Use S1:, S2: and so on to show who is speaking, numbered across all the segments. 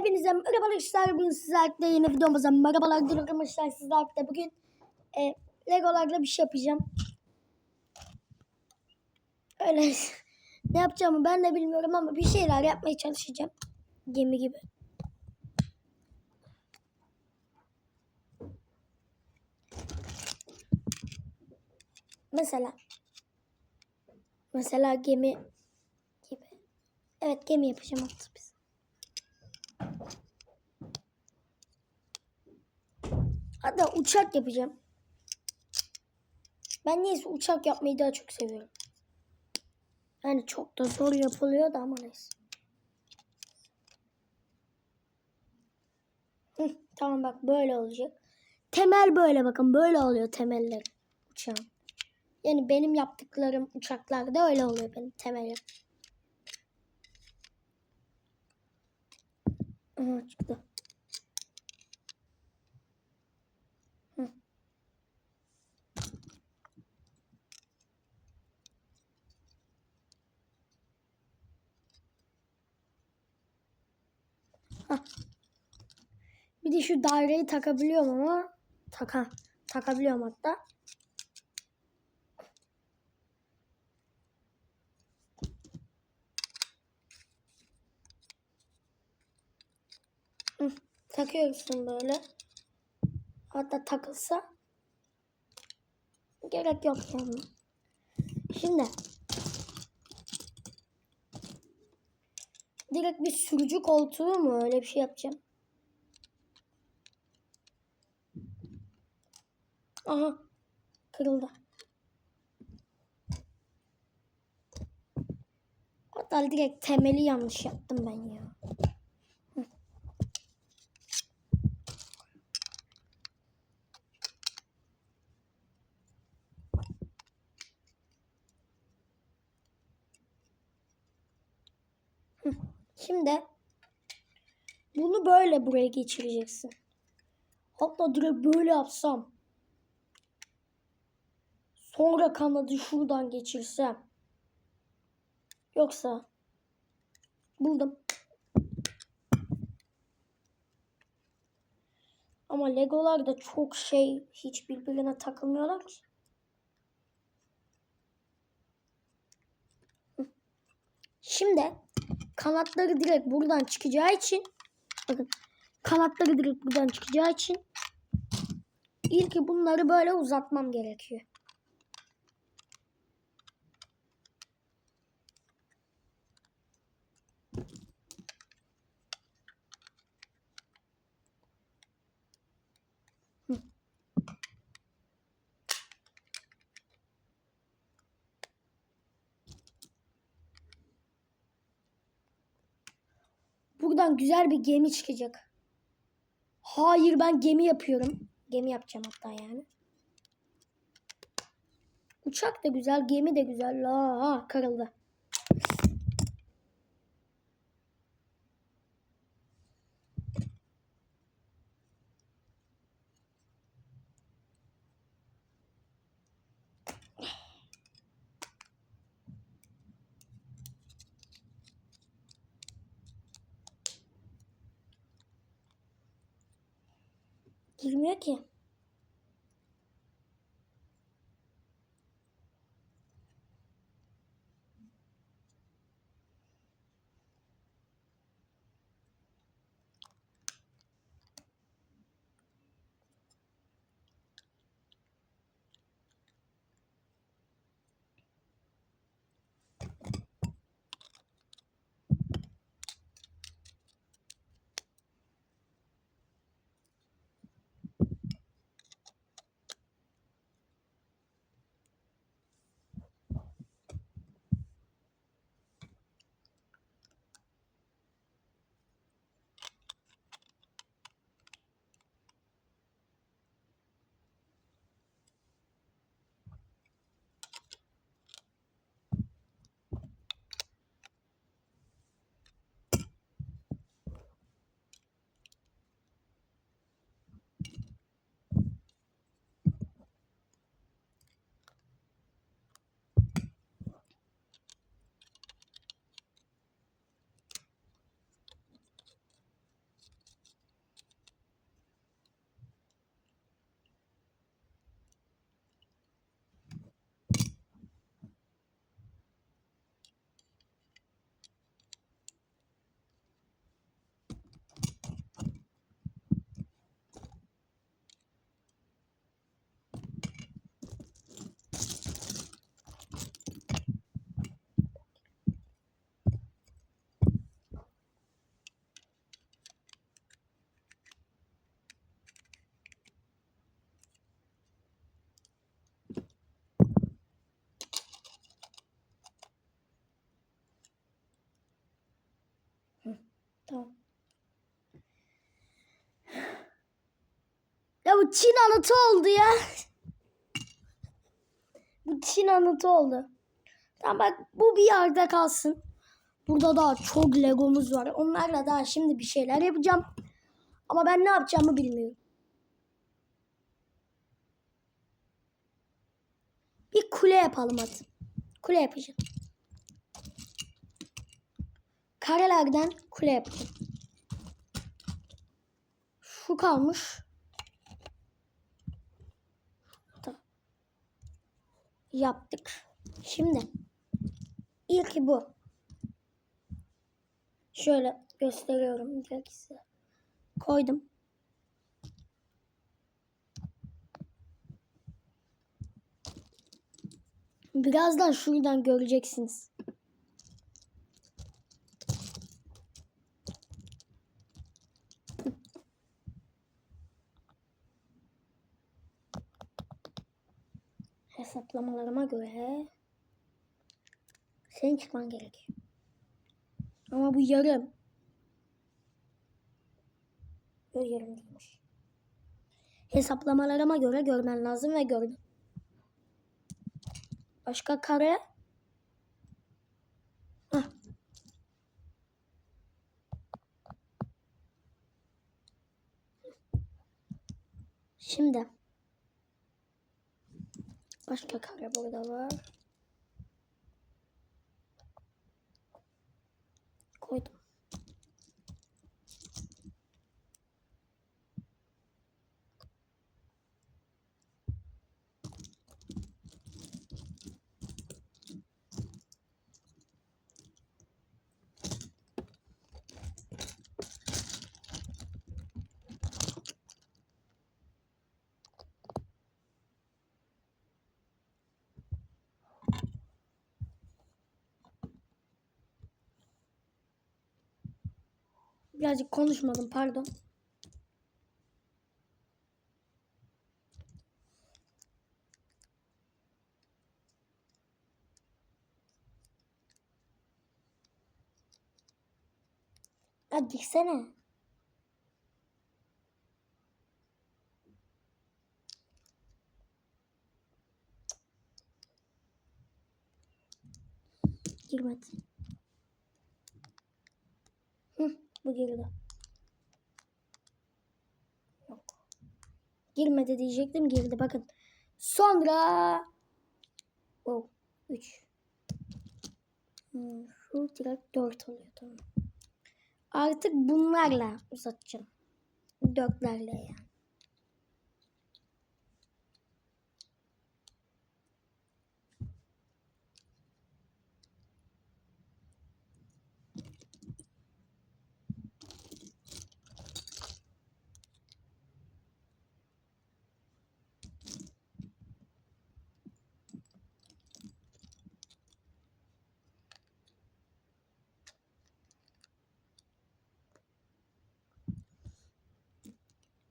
S1: Hepinize merhabalar arkadaşlar. Bugün sizlerle yeni videomuza merhabalar diyorum arkadaşlar. Sizlerle bugün e, Legolarla bir şey yapacağım. Öyle ne yapacağımı ben de bilmiyorum ama bir şeyler yapmaya çalışacağım. Gemi gibi. Mesela mesela gemi gibi. Evet gemi yapacağım artık biz. Hatta uçak yapacağım. Ben neyse uçak yapmayı daha çok seviyorum. Yani çok da zor yapılıyor da ama neyse. Tamam bak böyle olacak. Temel böyle bakın böyle oluyor temeller uçağın. Yani benim yaptıklarım uçaklarda öyle oluyor benim temelim. Aha çıktı. Hı. Hah. Bir de şu daireyi takabiliyorum ama taka takabiliyorum hatta. Hı, takıyorsun böyle. Hatta takılsa gerek yok yani. Şimdi direkt bir sürücü koltuğu mu öyle bir şey yapacağım. Aha kırıldı. Hatta direkt temeli yanlış yaptım ben ya. Şimdi bunu böyle buraya geçireceksin. Hatta direkt böyle yapsam. Sonra kanadı şuradan geçirsem. Yoksa buldum. Ama Legolar da çok şey hiç birbirine takılmıyorlar ki. Şimdi kanatları direkt buradan çıkacağı için bakın kanatları direkt buradan çıkacağı için ilk bunları böyle uzatmam gerekiyor. Buradan güzel bir gemi çıkacak. Hayır ben gemi yapıyorum. Gemi yapacağım hatta yani. Uçak da güzel, gemi de güzel. La kırıldı. Girmiyor ki. Çin anıtı oldu ya. bu Çin anıtı oldu. Tamam bak bu bir yerde kalsın. Burada daha çok legomuz var. Onlarla daha şimdi bir şeyler yapacağım. Ama ben ne yapacağımı bilmiyorum. Bir kule yapalım hadi. Kule yapacağım. Karelerden kule yapacağım. Şu kalmış. Yaptık. Şimdi ilki bu. Şöyle gösteriyorum direkt size. Koydum. Birazdan şuradan göreceksiniz. Hesaplamalarıma göre senin çıkman gerekiyor. Ama bu yarım. Yok yarım değilmiş. Hesaplamalarıma göre görmen lazım ve gördüm. Başka kare. Hah. Şimdi. Başka kare burada var. Koydum. Birazcık konuşmadım pardon. Hadi girsene. Girmedi. Hı, bu girdi. Yok. Girmedi diyecektim girdi bakın. Sonra oh 3 hmm, şu direkt 4 oluyor tamam. Artık bunlarla uzatacağım. Dörtlerle yani.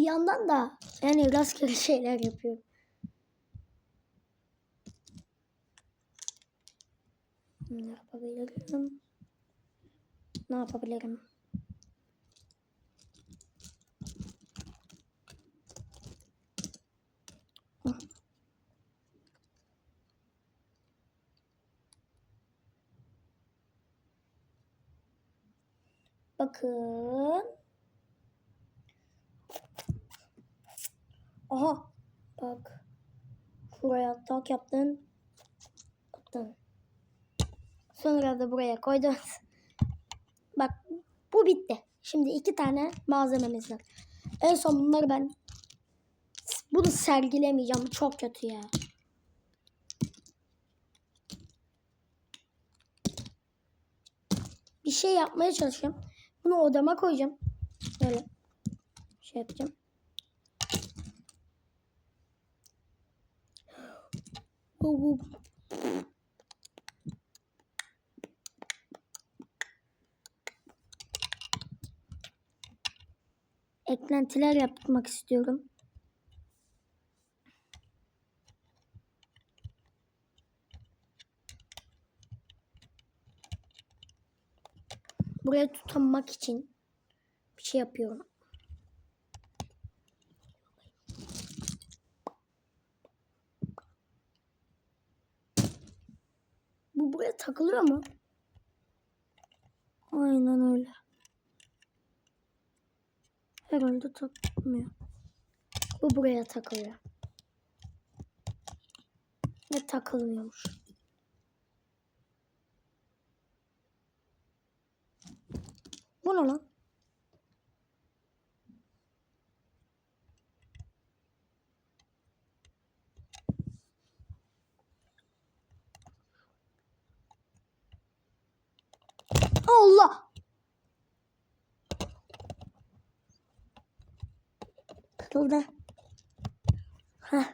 S1: Bir yandan da yani rastgele şeyler yapıyorum. Ne yapabilirim? Ne yapabilirim? Bakın. Aha. Bak. Şuraya tak yaptın. Attın. Sonra da buraya koydun. Bak bu bitti. Şimdi iki tane malzememiz var. En son bunları ben bunu sergilemeyeceğim. Çok kötü ya. Bir şey yapmaya çalışacağım. Bunu odama koyacağım. Böyle şey yapacağım. Bu bu. Eklentiler yapmak istiyorum. Buraya tutunmak için bir şey yapıyorum. Takılıyor mu? Aynen öyle. Herhalde takmıyor. Bu buraya takılıyor. Ve takılmıyormuş. Bu ne lan? Allah! Kırıldı. Heh.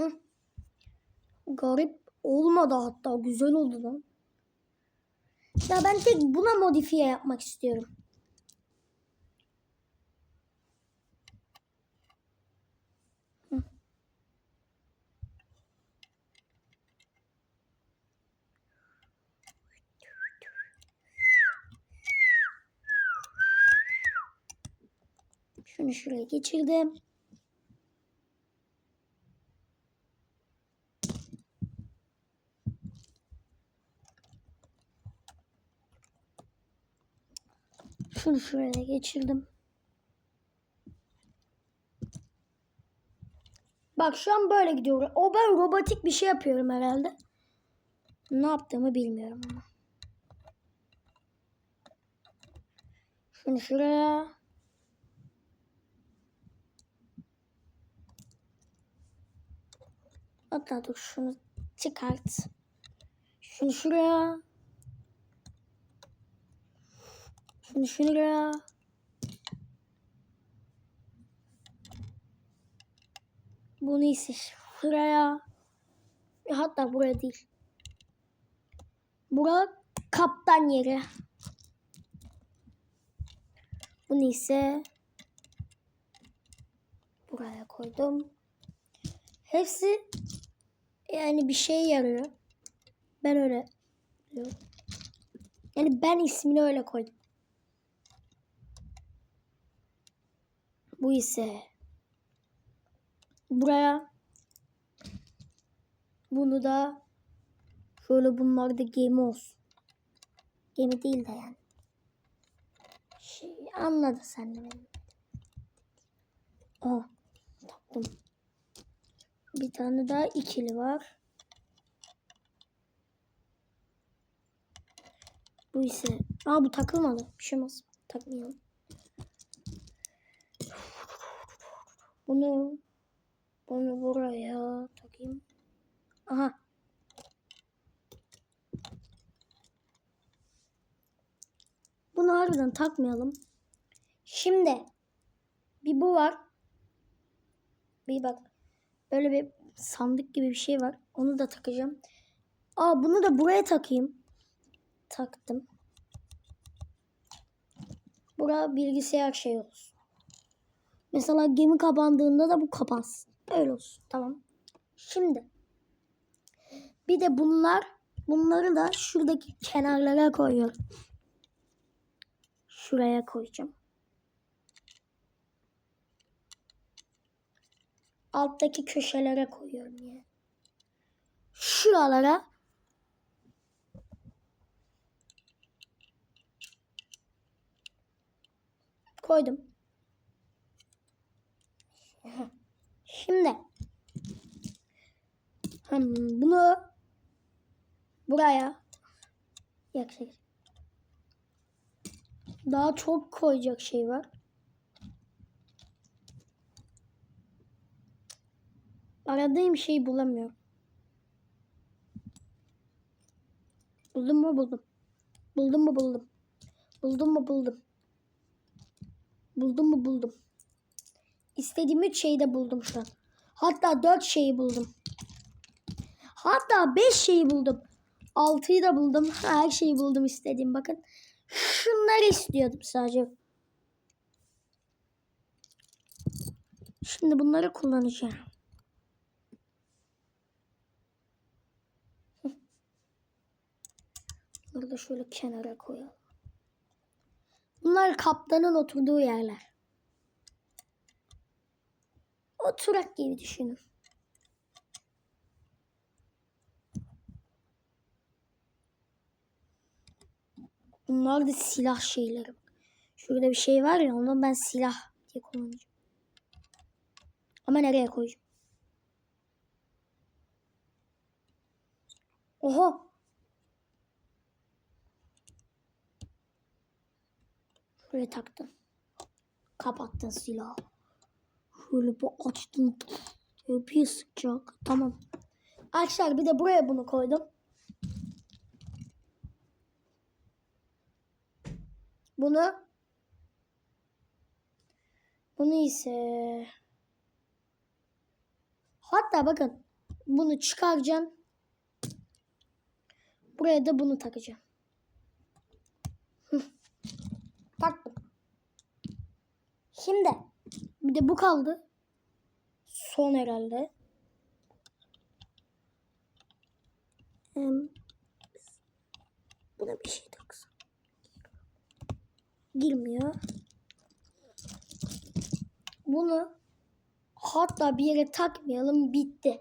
S1: Hı. Garip olmadı hatta güzel oldu lan. Ya ben tek buna modifiye yapmak istiyorum. Şunu şuraya geçirdim. Şunu şuraya geçirdim. Bak şu an böyle gidiyor. O ben robotik bir şey yapıyorum herhalde. Ne yaptığımı bilmiyorum ama. Şunu şuraya. Hatta dur şunu çıkart. Şunu şuraya. Şunu şuraya. Bunu ise şuraya. E, Hatta buraya değil. Bura kaptan yeri. Bunu ise buraya koydum. Hepsi yani bir şey yarıyor. Ben öyle. Yani ben ismini öyle koydum. Bu ise buraya bunu da şöyle bunlar da gemi olsun. Gemi değil de yani. Şey, anladın sen de benim. Aa, taktım. Bir tane daha ikili var. Bu ise... Aa bu takılmadı. Bir şey olmaz. Takmayalım. Bunu bunu buraya takayım. Aha. Bunu harbiden takmayalım. Şimdi bir bu var. Bir bak. Böyle bir sandık gibi bir şey var. Onu da takacağım. Aa bunu da buraya takayım. Taktım. Bura bilgisayar şey olsun. Mesela gemi kapandığında da bu kapansın. Öyle olsun. Tamam. Şimdi bir de bunlar bunları da şuradaki kenarlara koyuyorum. Şuraya koyacağım. Alttaki köşelere koyuyorum yani. Şuralara koydum. Şimdi hmm, bunu buraya yaklaşık daha çok koyacak şey var. Aradığım şeyi bulamıyorum. Buldum mu buldum. Buldum mu buldum. Buldum mu buldum. Buldum mu buldum. İstediğim üç şeyi de buldum şu an. Hatta dört şeyi buldum. Hatta beş şeyi buldum. Altıyı da buldum. Her şeyi buldum istediğim. Bakın. Şunları istiyordum sadece. Şimdi bunları kullanacağım. Bunları da şöyle kenara koyalım. Bunlar kaptanın oturduğu yerler. Oturak gibi düşünün. Bunlar da silah şeyleri. Şurada bir şey var ya ondan ben silah diye kullanacağım. Ama nereye koyacağım? Oha. Şuraya taktın. Kapattın silahı. Şöyle bir açtın. Böyle bir sıcak. Tamam. Arkadaşlar bir de buraya bunu koydum. Bunu bunu ise hatta bakın bunu çıkaracağım. Buraya da bunu takacağım. Hıh. Taktım. Şimdi bir de bu kaldı. Son herhalde. Buna bir şey taksam. Girmiyor. Bunu hatta bir yere takmayalım bitti.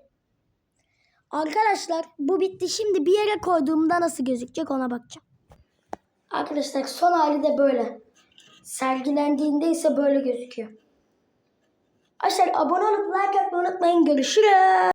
S1: Arkadaşlar bu bitti. Şimdi bir yere koyduğumda nasıl gözükecek ona bakacağım. Arkadaşlar son hali de böyle. Sergilendiğinde ise böyle gözüküyor. Arkadaşlar abone olup like atmayı unutmayın. Görüşürüz.